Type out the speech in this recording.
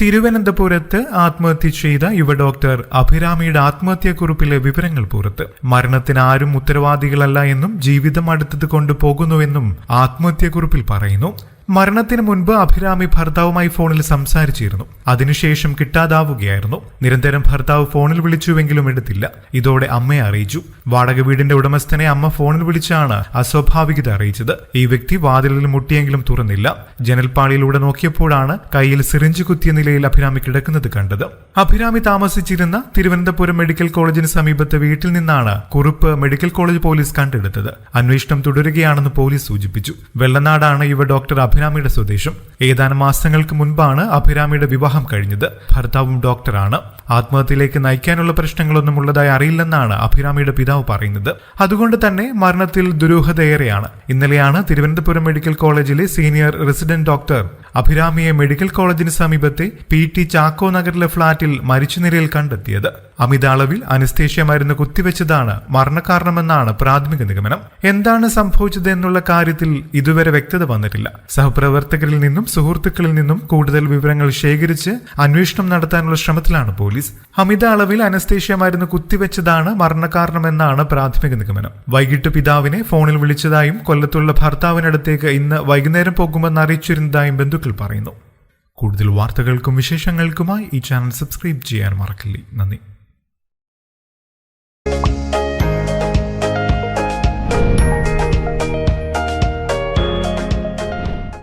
തിരുവനന്തപുരത്ത് ആത്മഹത്യ ചെയ്ത യുവ ഡോക്ടർ അഭിരാമിയുടെ ആത്മഹത്യാക്കുറിപ്പിലെ വിവരങ്ങൾ പുറത്ത്. മരണത്തിന് ആരും ഉത്തരവാദികളല്ല എന്നും ജീവിതം അടുത്തത് കൊണ്ടുപോകുന്നുവെന്നും ആത്മഹത്യാക്കുറിപ്പിൽ പറയുന്നു. മരണത്തിന് മുൻപ് അഭിരാമി ഭർത്താവുമായി ഫോണിൽ സംസാരിച്ചിരുന്നു. അതിനുശേഷം കിട്ടാതാവുകയായിരുന്നു. നിരന്തരം ഭർത്താവ് ഫോണിൽ വിളിച്ചുവെങ്കിലും എടുത്തില്ല. ഇതോടെ അമ്മയെ അറിയിച്ചു. വാടക വീടിന്റെ ഉടമസ്ഥനെ അമ്മ ഫോണിൽ വിളിച്ചാണ് അസ്വാഭാവികത അറിയിച്ചത്. ഈ വ്യക്തി വാതിലിൽ മുട്ടിയെങ്കിലും തുറന്നില്ല. ജനൽപ്പാളിയിലൂടെ നോക്കിയപ്പോഴാണ് കയ്യിൽ സിറിഞ്ച് കുത്തിയ നിലയിൽ അഭിരാമി കിടക്കുന്നത് കണ്ടത്. അഭിരാമി താമസിച്ചിരുന്ന തിരുവനന്തപുരം മെഡിക്കൽ കോളേജിന് സമീപത്തെ വീട്ടിൽ നിന്നാണ് കുറിപ്പ് മെഡിക്കൽ കോളേജ് പോലീസ് കണ്ടെടുത്തത്. അന്വേഷണം തുടരുകയാണെന്ന് പോലീസ് സൂചിപ്പിച്ചു. വെള്ളനാടാണ് ഇവ ഡോക്ടർ അഭിരാമിയുടെ സ്വദേശം ഏതാനും മാസങ്ങൾക്ക് മുൻപാണ് അഭിരാമിയുടെ വിവാഹം കഴിഞ്ഞത്. ഭർത്താവും ഡോക്ടറാണ്. ആത്മഹത്യയിലേക്ക് നയിക്കാനുള്ള പ്രശ്നങ്ങളൊന്നും ഉള്ളതായി അറിയില്ലെന്നാണ് അഭിരാമിയുടെ പിതാവ് പറയുന്നത്. അതുകൊണ്ട് തന്നെ മരണത്തിൽ ദുരൂഹതയേറെയാണ്. ഇന്നലെയാണ് തിരുവനന്തപുരം മെഡിക്കൽ കോളേജിലെ സീനിയർ റെസിഡന്റ് ഡോക്ടർ അഭിരാമിയെ മെഡിക്കൽ കോളേജിന് സമീപത്തെ പി ടി ചാക്കോ നഗറിലെ ഫ്ളാറ്റിൽ മരിച്ച നിലയിൽ കണ്ടെത്തിയത്. അമിത അളവിൽ അനസ്തേഷ്യ മരുന്ന് കുത്തിവെച്ചതാണ് മരണകാരണമെന്നാണ് പ്രാഥമിക നിഗമനം. എന്താണ് സംഭവിച്ചത് എന്നുള്ള കാര്യത്തിൽ ഇതുവരെ വ്യക്തത വന്നിട്ടില്ല. സഹപ്രവർത്തകരിൽ നിന്നും സുഹൃത്തുക്കളിൽ നിന്നും കൂടുതൽ വിവരങ്ങൾ ശേഖരിച്ച് അന്വേഷണം നടത്താനുള്ള ശ്രമത്തിലാണ് പോലീസ്. അമിത അളവിൽ അനസ്തേഷ്യ മരുന്ന് കുത്തിവെച്ചതാണ് മരണകാരണമെന്നാണ് പ്രാഥമിക നിഗമനം. വൈകിട്ട് പിതാവിനെ ഫോണിൽ വിളിച്ചതായും കൊല്ലത്തുള്ള ഭർത്താവിനടുത്തേക്ക് ഇന്ന് വൈകുന്നേരം പോകുമെന്ന് അറിയിച്ചിരുന്നതായും ബന്ധുക്കൾ പറയുന്നു. കൂടുതൽ വാർത്തകൾക്കും വിശേഷങ്ങൾക്കുമായി ഈ ചാനൽ സബ്സ്ക്രൈബ് ചെയ്യാൻ മറക്കില്ലേ. നന്ദി.